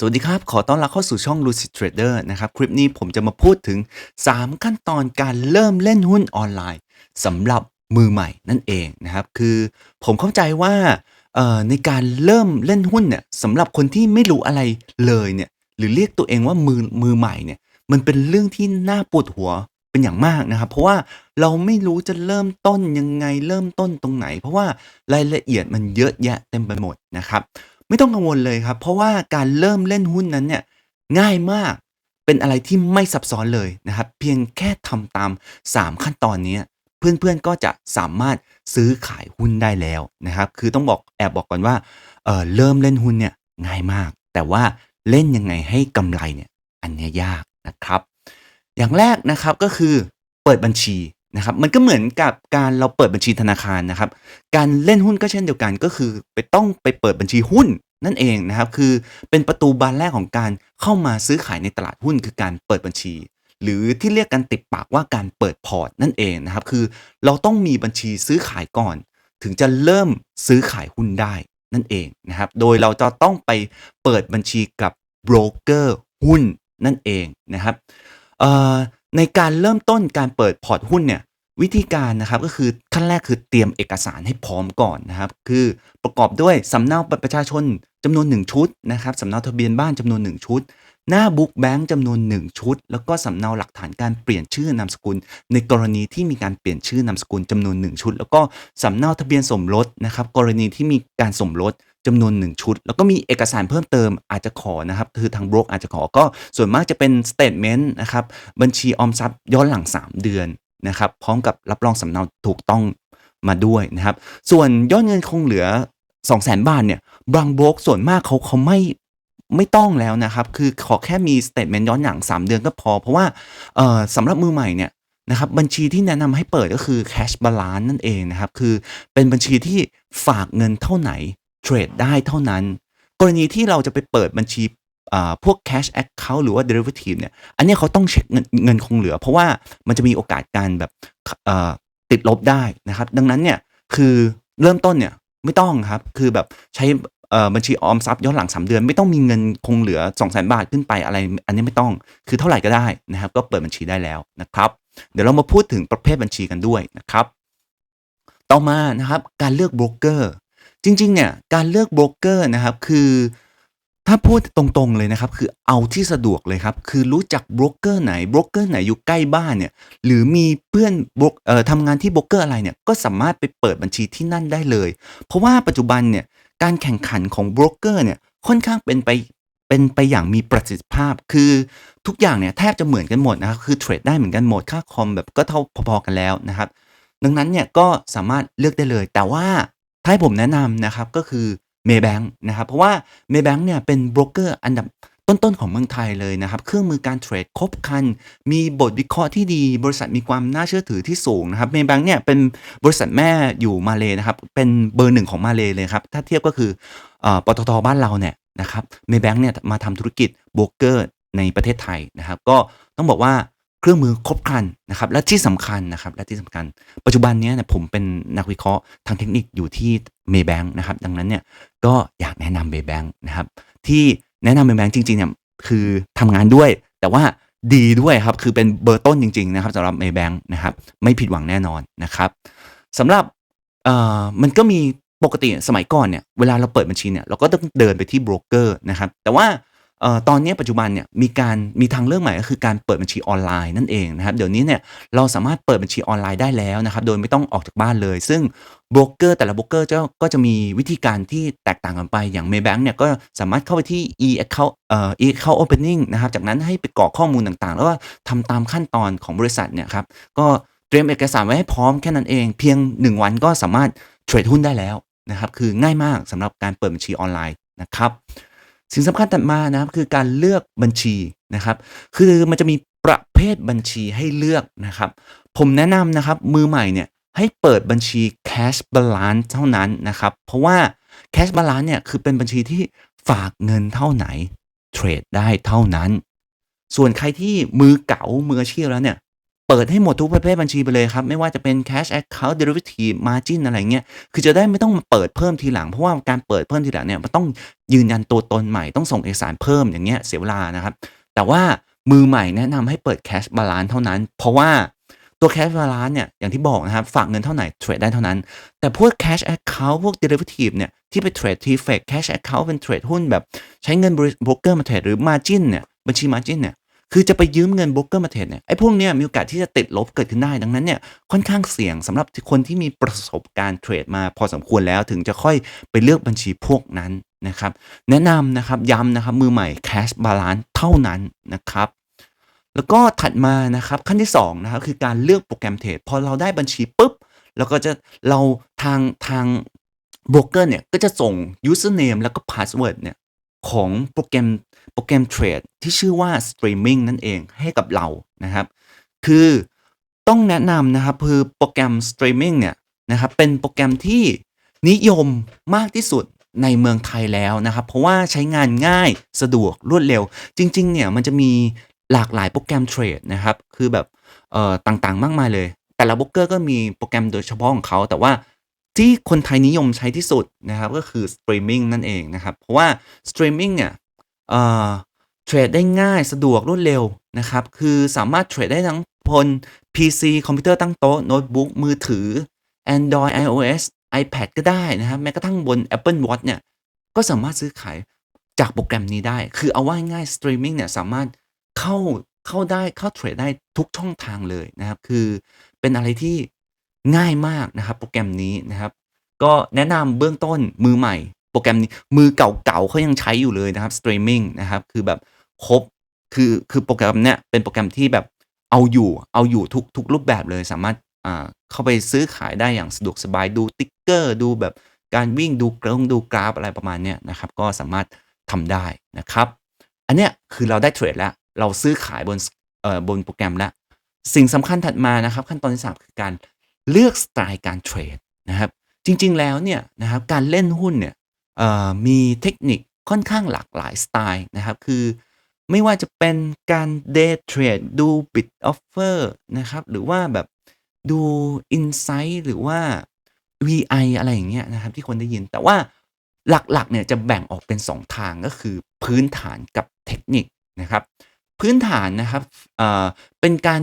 สวัสดีครับ ขอต้อนรับเข้าสู่ช่อง Lucid Trader นะครับ คลิปนี้ผมจะมาพูดถึง 3 ขั้นตอนการเริ่มเล่นหุ้นออนไลน์สำหรับมือใหม่นั่นเองนะครับ คือผมเข้าใจว่าในการเริ่มเล่นหุ้นเนี่ยสำหรับคนที่ไม่รู้อะไรเลยเนี่ยหรือเรียกตัวเองว่ามือมือใหม่เนี่ยมันเป็นเรื่องที่น่าปวดหัวเป็นอย่างมากนะครับ เพราะว่าเราไม่รู้จะเริ่มต้นยังไงเริ่มต้นตรงไหน เพราะว่ารายละเอียดมันเยอะแยะเต็มไปหมดนะครับ ไม่ต้องกังวลเลยครับ เพราะว่าการเริ่มเล่นหุ้นนั้นเนี่ยง่ายมากเป็นอะไรที่ไม่ซับซ้อนเลยนะครับ เพียงแค่ทำตาม 3 ขั้นตอนนี้ เพื่อนๆก็จะสามารถซื้อขายหุ้นได้แล้วนะครับ คือต้องบอกแอบบอกก่อนว่าเออเริ่มเล่นหุ้นเนี่ยง่ายมาก แต่ว่าเล่นยังไงให้กำไรเนี่ยอันเนี้ยยากนะครับ อย่างแรกนะครับก็คือเปิดบัญชี นะครับมันก็เหมือนกับการเราเปิดบัญชีธนาคารนะครับ การเล่นหุ้นก็เช่นเดียวกันก็คือไปต้องไปเปิดบัญชีหุ้นนั่นเองนะครับ คือเป็นประตูบานแรกของการเข้ามาซื้อขายในตลาดหุ้นคือการเปิดบัญชี หรือที่เรียกกันติดปากว่าการเปิดพอร์ตนั่นเองนะครับ คือเราต้องมีบัญชีซื้อขายก่อน ถึงจะเริ่มซื้อขายหุ้นได้นั่นเองนะครับ โดยเราจะต้องไปเปิดบัญชีกับโบรกเกอร์หุ้นนั่นเองนะครับเอ่อ ในการเริ่มต้นการเปิดพอร์ตหุ้นเนี่ยวิธีการนะครับก็คือขั้นแรกคือเตรียมเอกสารให้พร้อมก่อนนะครับ คือประกอบด้วยสำเนาบัตรประชาชนจำนวน 1 ชุดนะครับสำเนาทะเบียนบ้านจำนวน 1 ชุด หน้าบุ๊กแบงค์จำนวน 1 ชุด แล้วก็สำเนาหลักฐานการเปลี่ยนชื่อนามสกุล ในกรณีที่มีการเปลี่ยนชื่อนามสกุลจำนวน 1 ชุด แล้วก็สำเนาทะเบียนสมรสนะครับกรณีที่มีการสมรส จำนวน 1 ชุด แล้วก็มีเอกสารเพิ่มเติมอาจจะขอนะครับ คือทางบรกอาจจะขอก็ส่วนมากจะเป็นสเต t เมนต์นะครับบัญชีออมทรัพย์ย้อนหลัง 3 เดือนนะครับพร้อมกับรับรองสำเนาถูกต้องมาด้วยนะครับ ส่วนยอดเงินคงเหลือ 2 0 0 0 0 0 บาทเนี่ยบางโบรกส่วนมากเขาเขาไม่ไม่ต้องแล้วนะครับ คือขอแค่มีสเต t เมนต์ย้อนหลัง 3 เดือนก็พอ เพราะว่าสำหรับมือใหม่เนี่ยนะครับบัญชีที่แนะนำให้เปิดก็คือ cash balance นั่นเองนะครับ คือเป็นบัญชีที่ฝากเงินเท่าไหน เทรดได้เท่านั้น กรณีที่เราจะไปเปิดบัญชีพวก cash account หรือว่า derivative เนี่ย อันนี้เขาต้องเช็คเงินเงินคงเหลือ เพราะว่ามันจะมีโอกาสการแบบติดลบได้นะครับ ดังนั้นเนี่ยคือเริ่มต้นเนี่ยไม่ต้องครับ คือแบบใช้บัญชีออมทรัพย์ย้อนหลัง 3 เดือน ไม่ต้องมีเงินคงเหลือ 2 0 0 0 0 0บาทขึ้นไปอะไร อันนี้ไม่ต้องคือเท่าไหร่ก็ได้นะครับ ก็เปิดบัญชีได้แล้วนะครับ เดี๋ยวเรามาพูดถึงประเภทบัญชีกันด้วยนะครับ ต่อมานะครับการเลือกโบรกเกอร์ จริง ๆ เนี่ยการเลือกโบรกเกอร์นะครับคือถ้าพูดตรงๆเลยนะครับ คือเอาที่สะดวกเลยครับ คือรู้จักโบรกเกอร์ไหนโบรกเกอร์ไหนอยู่ใกล้บ้านเนี่ย หรือมีเพื่อนบรกเอ่อทำงานที่โบรกเกอร์อะไรเนี่ยก็สามารถไปเปิดบัญชีที่นั่นได้เลย เพราะว่าปัจจุบันเนี่ยการแข่งขันของโบรกเกอร์เนี่ยค่อนข้างเป็นไปเป็นไปอย่างมีประสิทธิภาพ คือทุกอย่างเนี่ยแทบจะเหมือนกันหมดนะครับคือเทรดได้เหมือนกันหมดค่าคอมแบบก็เท่าพอๆกันแล้วนะครับ ดังนั้นเนี่ยก็สามารถเลือกได้เลย แต่ว่า ถ้าให้ผมแนะนำนะครับก็คือ Maybank นะครับ เพราะว่า Maybank เนี่ยเป็นโบรกเกอร์อันดับต้น ๆ ของเมืองไทยเลยนะครับ เครื่องมือการเทรดครบครัน มีบทวิเคราะห์ที่ดี บริษัทมีความน่าเชื่อถือที่สูงนะครับ Maybank เนี่ยเป็นบริษัทแม่อยู่มาเลยนะครับ เป็นเบอร์หนึ่งของมาเลยเลยครับ ถ้าเทียบก็คืออ่อปตทบ้านเราเนี่ยนะครับ Maybank เนี่ยมาทำธุรกิจโบรกเกอร์ในประเทศไทยนะครับ ก็ต้องบอกว่า เครื่องมือครบครันนะครับและที่สำคัญนะครับและที่สำคัญ ปัจจุบันนี้เนี่ยผมเป็นนักวิเคราะห์ทางเทคนิคอยู่ที่ Maybank นะครับดังนั้นเนี่ยก็อยากแนะนำ Maybank นะครับที่แนะนำ Maybank จริงๆเนี่ยคือทำงานด้วย แต่ว่าดีด้วยครับคือเป็นเบอร์ต้นจริง ๆ นะครับสำหรับ Maybank นะครับไม่ผิดหวังแน่นอนนะครับสำหรับเอ่อมันก็มีปกติสมัยก่อนเนี่ยเวลาเราเปิดบัญชีเนี่ยเราก็ต้องเดินไปที่โบรกเกอร์นะครับแต่ว่า ตอนนี้ปัจจุบันเนี่ยมีการมีทางเลือกใหม่ก็คือการเปิดบัญชีออนไลน์นั่นเองนะครับเดี๋ยวนี้เนี่ยเราสามารถเปิดบัญชีออนไลน์ได้แล้วนะครับโดยไม่ต้องออกจากบ้านเลย ซึ่งโบรกเกอร์แต่ละโบรกเกอร์จะก็จะมีวิธีการที่แตกต่างกันไปอย่าง Maybank เนี่ยก็สามารถเข้าไปที่ e account เอ่อ e account opening นะครับจากนั้นให้ไปกรอกข้อมูลต่างๆ แล้วก็ทำตามขั้นตอนของบริษัทเนี่ยครับก็เตรียมเอกสารไว้ให้พร้อมแค่นั้นเอง เพียง 1 วันก็สามารถเทรดหุ้นได้แล้วนะครับคือง่ายมากสำหรับการเปิดบัญชีออนไลน์นะครับ สิ่งสำคัญถัดมานะครับคือการเลือกบัญชีนะครับ คือมันจะมีประเภทบัญชีให้เลือกนะครับ ผมแนะนำนะครับมือใหม่เนี่ยให้เปิดบัญชี cash balance เท่านั้นนะครับ เพราะว่า cash balance เนี่ยคือเป็นบัญชีที่ฝากเงินเท่าไหนเทรดได้เท่านั้น ส่วนใครที่มือเก๋ามืออาชีพแล้วเนี่ยเปิดให้หมดทุกประเภทบัญชีไปเลยครับ ไม่ว่าจะเป็น cash account derivative margin อะไรเงี้ย คือจะได้ไม่ต้องมาเปิดเพิ่มทีหลัง เพราะว่าการเปิดเพิ่มทีหลังเนี่ยมันต้อง ยืนยันตัวตนใหม่ต้องส่งเอกสารเพิ่มอย่างเงี้ยเสียเวลานะครับ แต่ว่ามือใหม่แนะนำให้เปิดแคชบาลานซ์เท่านั้น เพราะว่าตัวแคชบาลานซ์เนี่ยอย่างที่บอกนะครับ ฝากเงินเท่าไหร่เทรดได้เท่านั้น แต่พวกแคชแอคเคาท์พวกเดลิเวอทีฟเนี่ยที่ไปเทรดทีเฟกแคชแอคเคาท์เป็นเทรดหุ้นแบบ ใช้เงินโบรกเกอร์มาเทรดหรือมาจินเนี่ยบัญชีมาจินเนี่ย คือจะไปยืมเงินโบรกเกอร์มาเทรดเนี่ยไอ้พวกเนี้ยมีโอกาสที่จะติดลบเกิดขึ้นได้ดังนั้นเนี่ยค่อนข้างเสี่ยงสำหรับคนที่มีประสบการณ์เทรดมาพอสมควรแล้วถึงจะค่อยไปเลือกบัญชีพวกนั้นนะครับ แนะนำนะครับย้ำนะครับมือใหม่ Cash Balance เท่านั้นนะครับแล้วก็ถัดมานะครับขั้นที่2นะครับคือการเลือกโปรแกรมเทรดพอเราได้บัญชีปุ๊บเราก็จะเราทางทางโบรกเกอร์เนี่ยก็จะส่ง username แล้วก็ password เนี่ย ของโปรแกรมโปรแกรมเทรดที่ชื่อว่า streaming นั่นเองให้กับเรานะครับ คือต้องแนะนำนะครับคือโปรแกรม streaming เนี่ยนะครับเป็นโปรแกรมที่นิยมมากที่สุดในเมืองไทยแล้วนะครับ เพราะว่าใช้งานง่ายสะดวกรวดเร็ว จริง ๆ เนี่ยมันจะมีหลากหลายโปรแกรมเทรดนะครับ คือแบบเอ่อต่างๆ มากมายเลย แต่ละโบรกเกอร์ก็มีโปรแกรมโดยเฉพาะของเขา แต่ว่า ที่คนไทยนิยมใช้ที่สุดนะครับก็คือ streaming นั่นเองนะครับ เพราะว่า streaming เนี่ยเอ่อเทรดได้ง่ายสะดวกรวดเร็วนะครับ คือสามารถเทรดได้ทั้งบน PC คอมพิวเตอร์ตั้งโต๊ะโน้ตบุ๊กมือถือ Android iOS iPad ก็ได้นะครับแม้กระทั่งบน Apple Watch เนี่ยก็สามารถซื้อขายจากโปรแกรมนี้ได้ คือเอาว่าง่ายสตรีมมิ่งเนี่ยสามารถเข้าเข้าได้เข้าเทรดได้ทุกช่องทางเลยนะครับ คือเป็นอะไรที่ ง่ายมากนะครับ โปรแกรมนี้นะครับ ก็แนะนำเบื้องต้นมือใหม่ โปรแกรมนี้มือเก่าๆเขายังใช้อยู่เลยนะครับสตรีมมิ่งนะครับ คือแบบครบคือคือโปรแกรมเนี้ยเป็นโปรแกรมที่แบบเอาอยู่เอาอยู่ทุกทุกรูปแบบเลยสามารถอ่าเข้าไปซื้อขายได้อย่างสะดวกสบายดูติ๊กเกอร์ดูแบบการวิ่งดูกราฟดูกราฟอะไรประมาณเนี้ยนะครับ ก็สามารถทำได้นะครับ อันเนี้ยคือเราได้เทรดแล้ว เราซื้อขายบนเอ่อบนโปรแกรมแล้ว สิ่งสำคัญถัดมานะครับ ขั้นตอนที่3คือการ เลือกสไตล์การเทรดนะครับจริงๆแล้วเนี่ยนะครับการเล่นหุ้นเนี่ยมีเทคนิคค่อนข้างหลากหลายสไตล์นะครับคือไม่ว่าจะเป็นการเดย์เทรดดูบิดออฟเฟอร์นะครับหรือว่าแบบดู Insight หรือว่า VI อะไรอย่างเงี้ยนะครับที่คนได้ยินแต่ว่าหลักๆเนี่ยจะแบ่งออกเป็น 2 ทางก็คือพื้นฐานกับเทคนิคนะครับพื้นฐานนะครับเเป็นการ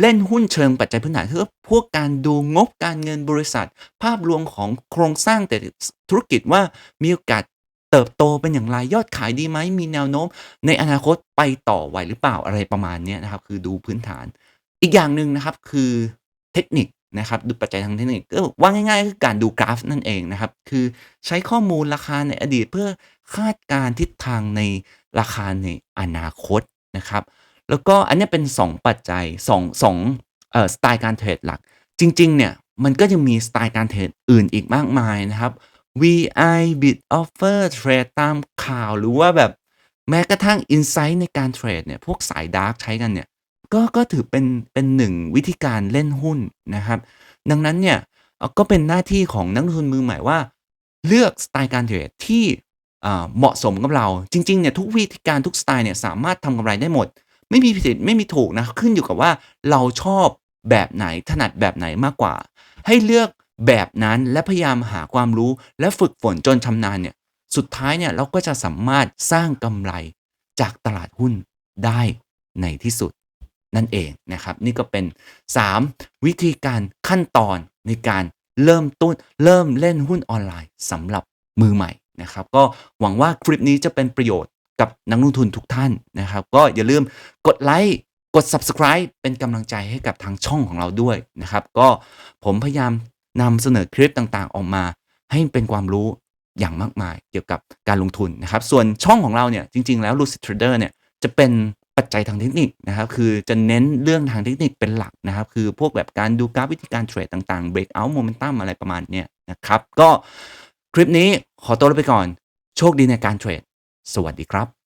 เล่นหุ้นเชิงปัจจัยพื้นฐานคือพวกการดูงบการเงินบริษัท ภาพรวมของโครงสร้างแต่ธุรกิจว่ามีโอกาสเติบโตเป็นอย่างไรยอดขายดีไหมมีแนวโน้ม ในอนาคตไปต่อไหวหรือเปล่าอะไรประมาณนี้นะครับ คือดูพื้นฐาน อีกอย่างหนึ่งนะครับคือเทคนิคนะครับดูปัจจัยทางเทคนิคก็ว่าง่ายๆคือการดูกราฟนั่นเองนะครับ คือใช้ข้อมูลราคาในอดีตเพื่อคาดการณ์ทิศทางในราคาในอนาคตนะครับ แล้วก็อันนี้เป็น 2 ปัจจัย2 2เอ่อสไตล์การเทรดหลัก จริง ๆ เนี่ยมันก็ยังมีสไตล์การเทรดอื่นอีกมากมายนะครับ VI Bid Offer เทรดตามข่าวหรือว่าแบบแม้กระทั่ง Insight ในการเทรดเนี่ยพวกสายดาร์กใช้กันเนี่ยก็ก็ถือเป็นเป็นหนึ่งวิธีการเล่นหุ้นนะครับ ดังนั้นเนี่ยก็เป็นหน้าที่ของนักลงทุนมือใหม่ว่า เลือกสไตล์การเทรดที่เหมาะสมกับเรา จริงๆเนี่ยทุกวิธีการทุกสไตล์เนี่ยสามารถทำกำไรได้หมด ไม่มีผิดไม่มีถูกนะขึ้นอยู่กับว่าเราชอบแบบไหนถนัดแบบไหนมากกว่า ให้เลือกแบบนั้นและพยายามหาความรู้และฝึกฝนจนชำนาญเนี่ยสุดท้ายเนี่ยเราก็จะสามารถสร้างกำไรจากตลาดหุ้นได้ในที่สุดนั่นเองนะครับ นี่ก็เป็น 3 วิธีการขั้นตอนในการเริ่มต้นเริ่มเล่นหุ้นออนไลน์สำหรับมือใหม่นะครับ ก็หวังว่าคลิปนี้จะเป็นประโยชน์ กับนักลงทุนทุกท่านนะครับ ก็อย่าลืมกดไลค์กด Subscribe เป็นกำลังใจให้กับทางช่องของเราด้วยนะครับ ก็ผมพยายามนำเสนอคลิปต่างๆ ออกมา ให้เป็นความรู้อย่างมากมายเกี่ยวกับการลงทุนนะครับ ส่วนช่องของเราเนี่ยจริง ๆ แล้ว Lucid Trader เนี่ยจะเป็นปัจจัยทางเทคนิคนะครับ คือจะเน้นเรื่องทางเทคนิคเป็นหลักนะครับ คือพวกแบบการดูกราฟวิธีการเทรดต่างๆ breakout momentum อะไรประมาณเนี้ยนะครับ ก็คลิปนี้ขอตัวลาไปก่อน โชคดีในการเทรด สวัสดีครับ